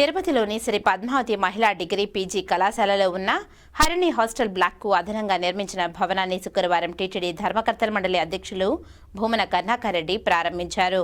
తిరుపతిలోని శ్రీ పద్మావతి మహిళా degree PG కళాశాలలో ఉన్న హరిణి హాస్టల్ బ్లాక్కు అదనంగా నిర్మించిన భవనాన్ని శుక్రవారం టీటీడీ ధర్మకర్తల మండలి అధ్యక్షులు భూమన కరుణాకర్ రెడ్డి ప్రారంభించారు.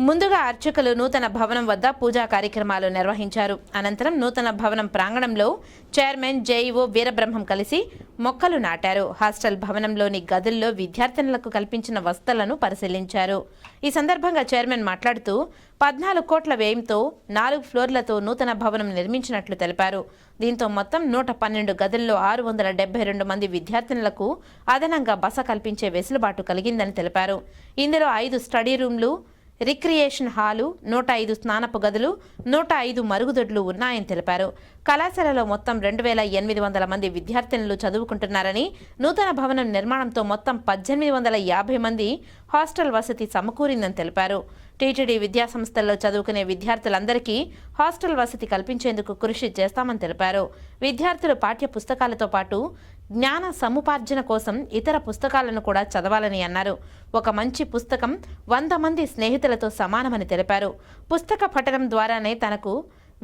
ముందుగా అర్చకులు నూతన భవనం వద్ద పూజా కార్యక్రమాలు నిర్వహించారు. అనంతరం నూతన భవనం ప్రాంగణంలో చైర్మన్ జేఈఓ వీరబ్రహ్మం కలిసి మొక్కలు నాటారు. హాస్టల్ భవనంలోని గదుల్లో విద్యార్థినులకు కల్పించిన వసతులను పరిశీలించారు. ఈ సందర్భంగా చైర్మన్ మాట్లాడుతూ పద్నాలుగు కోట్ల వ్యయంతో నాలుగు ఫ్లోర్లతో నూతన భవనం నిర్మించినట్లు తెలిపారు. దీంతో మొత్తం నూట పన్నెండు గదుల్లో ఆరు వందల డెబ్బై రెండు మంది విద్యార్థినులకు అదనంగా బస కల్పించే వెసులుబాటు కలిగిందని తెలిపారు. ఇందులో ఐదు స్టడీ రూమ్లు రిక్రియేషన్ హాలు నూట ఐదు స్నానపు గదులు నూట ఐదు మరుగుదొడ్లు ఉన్నాయని తెలిపారు. కళాశాలలో మొత్తం రెండు వేల ఎనిమిది వందల మంది విద్యార్థినులు చదువుకుంటున్నారని నూతన భవనం నిర్మాణంతో మొత్తం పద్దెనిమిది వందల యాభై మంది హాస్టల్ వసతి సమకూరిందని తెలిపారు. టీటీడీ విద్యా సంస్థల్లో చదువుకునే విద్యార్థులందరికీ హాస్టల్ వసతి కల్పించేందుకు కృషి చేస్తామని తెలిపారు. విద్యార్థులు పాఠ్య పుస్తకాలతో పాటు జ్ఞాన సముపార్జన కోసం ఇతర పుస్తకాలను కూడా చదవాలని అన్నారు. ఒక మంచి పుస్తకం వంద మంది స్నేహితులతో సమానమని తెలిపారు. పుస్తక పఠనం ద్వారానే తనకు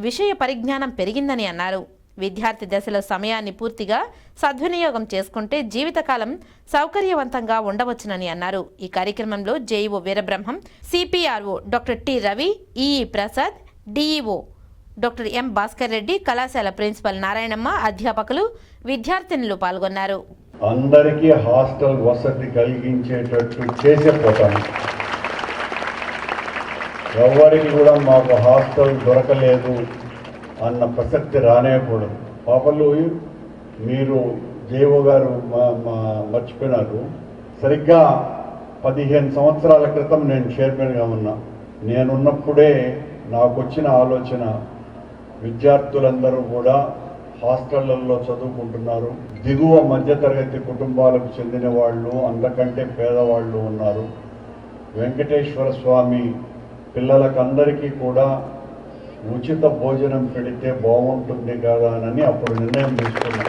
విషయ పరిజ్ఞానం పెరిగిందని అన్నారు. విద్యార్థి దశలో సమయాన్ని పూర్తిగా సద్వినియోగం చేసుకుంటే జీవితకాలం సౌకర్యవంతంగా ఉండవచ్చునని అన్నారు. ఈ కార్యక్రమంలో JEO Veerabrahmam CPRO doctor T Ravi EE Prasad DEO doctor M Bhaskar Reddy కళాశాల ప్రిన్సిపల్ నారాయణమ్మ అధ్యాపకులు విద్యార్థినులు పాల్గొన్నారు. అందరికీ హాస్టల్ వసతి కలిగించేటట్టు చేసే పోతాను ఎవరికి కూడా మాకు హాస్టల్ దొరకలేదు అన్న ప్రసక్తి రానేకూడదు. పాపలు మీరు జేఓ గారు మా మర్చిపోయినారు. సరిగ్గా పదిహేను సంవత్సరాల క్రితం నేను చైర్మన్గా ఉన్నా. నేనున్నప్పుడే నాకు వచ్చిన ఆలోచన విద్యార్థులందరూ కూడా హాస్టళ్ళలో చదువుకుంటున్నారు. దిగువ మధ్యతరగతి కుటుంబాలకు చెందిన వాళ్ళు అందకంటే పేదవాళ్ళు ఉన్నారు. వెంకటేశ్వర స్వామి పిల్లలకందరికీ కూడా ఉచిత భోజనం పెడితే బాగుంటుంది కదా అని అప్పుడు నిర్ణయం తీసుకున్నాం.